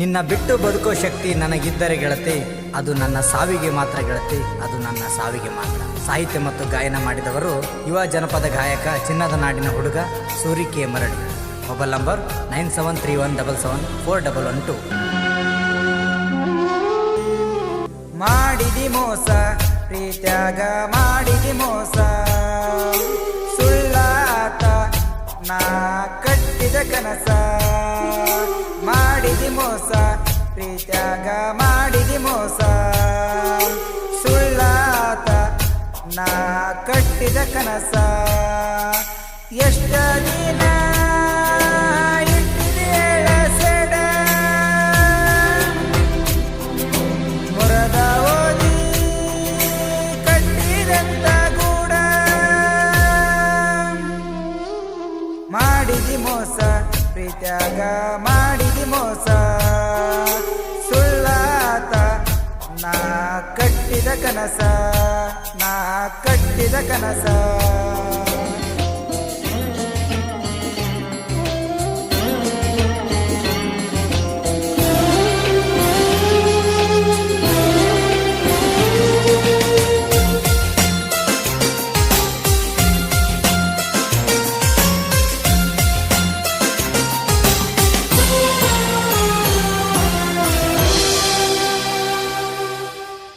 ನಿನ್ನ ಬಿಟ್ಟು ಬದುಕೋ ಶಕ್ತಿ ನನಗಿದ್ದರೆ ಗೆಳತಿ, ಅದು ನನ್ನ ಸಾವಿಗೆ ಮಾತ್ರ ಗೆಳತಿ, ಅದು ನನ್ನ ಸಾವಿಗೆ ಮಾತ್ರ. ಸಾಹಿತ್ಯ ಮತ್ತು ಗಾಯನ ಮಾಡಿದವರು ಯುವ ಜನಪದ ಗಾಯಕ, ಚಿನ್ನದ ನಾಡಿನ ಹುಡುಗ, ಸೂರಿ ಕೆ ಮರಳಿ. Mobile number nine seven three one double seven four double one two. ಮಾಡಿದಿ ಮೋಸ, ಪ್ರೀತ್ಯಾಗ ಮಾಡಿದಿ ಮೋಸ. ಸುಳ್ಳಾತ, ನಾ ಕಟ್ಟಿದ ಕನಸ. ಪ್ರೀತ್ಯಾಗ ಮಾಡಿದಿ ಮೋಸ. ಸುಳ್ಳಾತ ನಾ ಕಟ್ಟಿದ ಕನಸ. ಎಷ್ಟ ದಿನ ಮಾಡಿದಿ ಮೋಸ ಪ್ರೀತ್ಯಾಗ ಮಾಡಿದಿ ಮೋಸ. ನಾ ಕಟ್ಟಿದ ಕನಸ ನಾ ಕಟ್ಟಿದ ಕನಸ.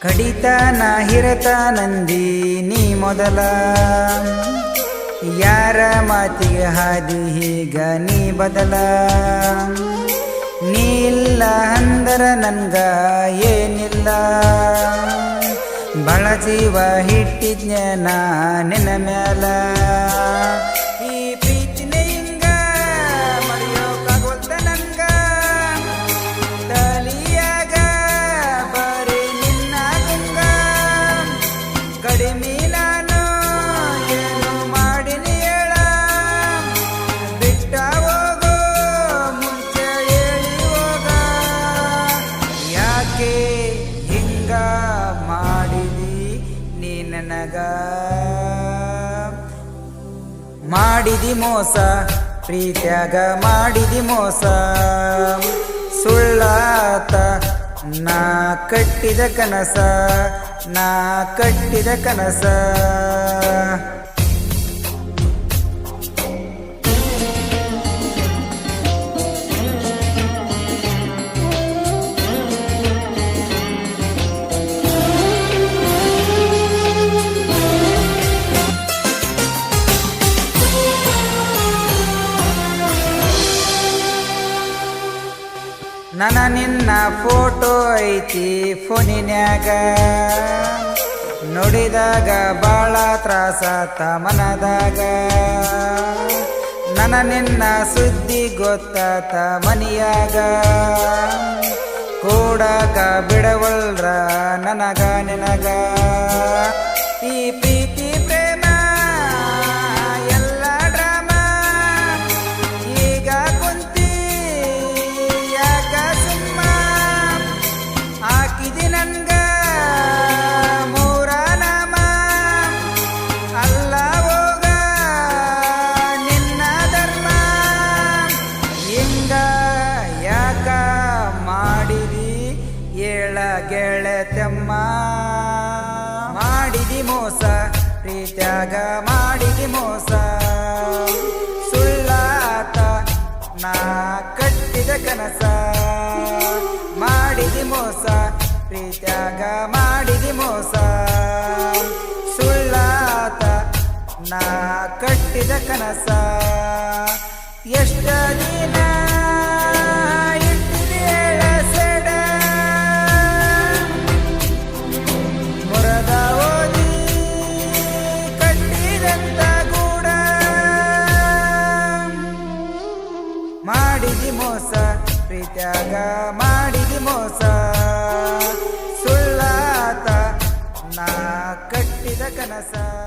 ಕಡಿತನ ಹಿರತ ನಂದಿ ನೀ ಮೊದಲ. ಯಾರ ಮಾತಿಗೆ ಹಾದಿ ಹೀಗ ನೀ ಬದಲ. ನೀ ಇಲ್ಲ ಅಂದರ ನನ್ಗ ಏನಿಲ್ಲ. ಬಳ ಜೀವ ಹಿಟ್ಟಿದ್ನ ನಿನ್ನ ಮ್ಯಾಲ. ನನಗ ಮಾಡಿದಿ ಮೋಸ ಪ್ರೀತ್ಯಾಗ ಮಾಡಿದಿ ಮೋಸ. ಸುಳ್ಳಾತ ನಾ ಕಟ್ಟಿದ ಕನಸ ನಾ ಕಟ್ಟಿದ ಕನಸ. ನನ್ನ ನಿನ್ನ ಫೋಟೋ ಐತಿ ಫೋನಿನ್ಯಾಗ. ನೋಡಿದಾಗ ಬಾಳ ತ್ರಾಸ ಮನದಾಗ ನನ ನಿನ್ನ ಸುದ್ದಿ ಗೊತ್ತಾತ ಮನಿಯಾಗ ಕೂಡಾಕ ಬಿಡವಲ್ರ ನನಗ ನಿನಗ. ಏಳ ಗೆಳೆತಮ್ಮ ಮಾಡಿದಿ ಮೋಸ, ಪ್ರೀತ್ಯಾಗ ಮಾಡಿದಿ ಮೋಸ. ಸುಳ್ಳಾತ, ನಾ ಕಟ್ಟಿದ ಕನಸ. ಮಾಡಿದಿ ಮೋಸ, ಪ್ರೀತ್ಯಾಗ ಮಾಡಿದಿ ಮೋಸ. ಸುಳ್ಳಾತ, ನಾ ಕಟ್ಟಿದ ಕನಸ. ಎಷ್ಟ ದಿನ ಸುಳ್ಳಾತ ನಾ ಕಟ್ಟಿದ ಕನಸ